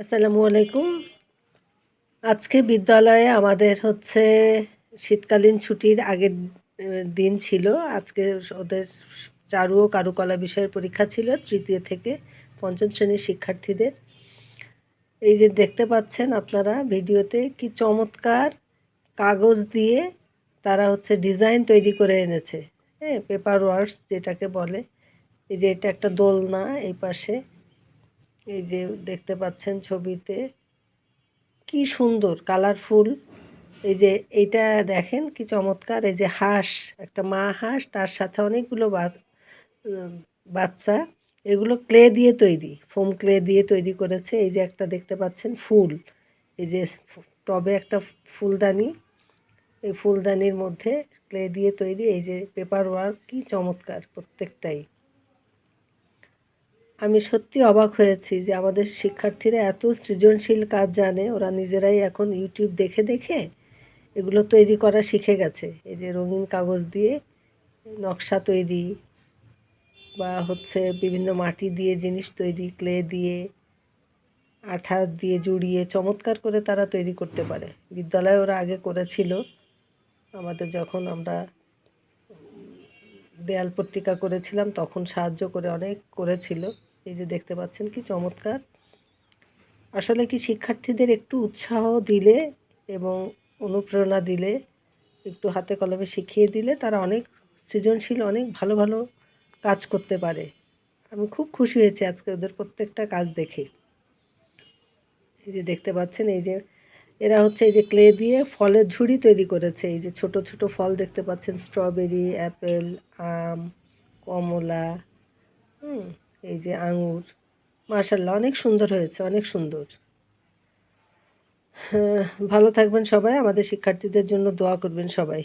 আসসালামু আলাইকুম। আজকে বিদ্যালয়ে আমাদের হচ্ছে শীতকালীন ছুটির আগের দিন ছিল। আজকে ওদের চারু ও কারুকলা বিষয়ের পরীক্ষা ছিল তৃতীয় থেকে পঞ্চম শ্রেণির শিক্ষার্থীদের। এই যে দেখতে পাচ্ছেন আপনারা ভিডিওতে কি চমৎকার কাগজ দিয়ে তারা হচ্ছে ডিজাইন তৈরি করে এনেছে। হ্যাঁ পেপার ওয়ার্কস যেটাকে বলে। এই যে এটা একটা দোলনা এই পাশে। এই যে দেখতে পাচ্ছেন ছবিতে, কি সুন্দর কালারফুল এই যে এইটা দেখেন, কি চমৎকার। এই যে হাঁস, একটা মা হাঁস, তার সাথে অনেকগুলো বাচ্চা। এগুলো ক্লে দিয়ে তৈরি, ফোম ক্লে দিয়ে তৈরি করেছে। এই যে একটা দেখতে পাচ্ছেন, ফুল। এই যে টবে একটা ফুলদানি। এই ফুলদানির মধ্যে ক্লে দিয়ে তৈরি। এই যে পেপার ওয়ার্ক, কি চমৎকার প্রত্যেকটাই। আমি সত্যি অবাক হয়েছি যে আমাদের শিক্ষার্থীরা এত সৃজনশীল কাজ জানে। ওরা নিজেরাই এখন ইউটিউব দেখে দেখে এগুলো তৈরি করা শিখে গেছে। এই যে রঙিন কাগজ দিয়ে নকশা তৈরি বা হচ্ছে বিভিন্ন মাটি দিয়ে জিনিস তৈরি, ক্লে দিয়ে, আঠা দিয়ে জুড়িয়ে চমৎকার করে তারা তৈরি করতে পারে। বিদ্যালয়ে ওরা আগে করেছিল। আমাদের যখন আমরা দেয়াল পত্রিকা করেছিলাম তখন সাহায্য করে অনেক করেছিল। এই যে দেখতে পাচ্ছেন কি চমৎকার। আসলে কি শিক্ষার্থীদের একটু উৎসাহ দিলে এবং অনুপ্রেরণা দিলে, একটু হাতে কলমে শিখিয়ে দিলে তারা অনেক সৃজনশীল, অনেক ভালো ভালো কাজ করতে পারে। আমি খুব খুশি হয়েছি আজকে ওদের প্রত্যেকটা কাজ দেখে। এই যে দেখতে পাচ্ছেন, এই যে এরা হচ্ছে এই যে ক্লে দিয়ে ফলের ঝুড়ি তৈরি করেছে। এই যে ছোট ছোট ফল দেখতে পাচ্ছেন, স্ট্রবেরি, অ্যাপেল, আম, কমলা, হুম এই যে আঙুর মার্শাল্লাহ অনেক সুন্দর হয়েছে অনেক সুন্দর। হ্যাঁ, ভালো থাকবেন সবাই আমাদের শিক্ষার্থীদের জন্য দোয়া করবেন সবাই।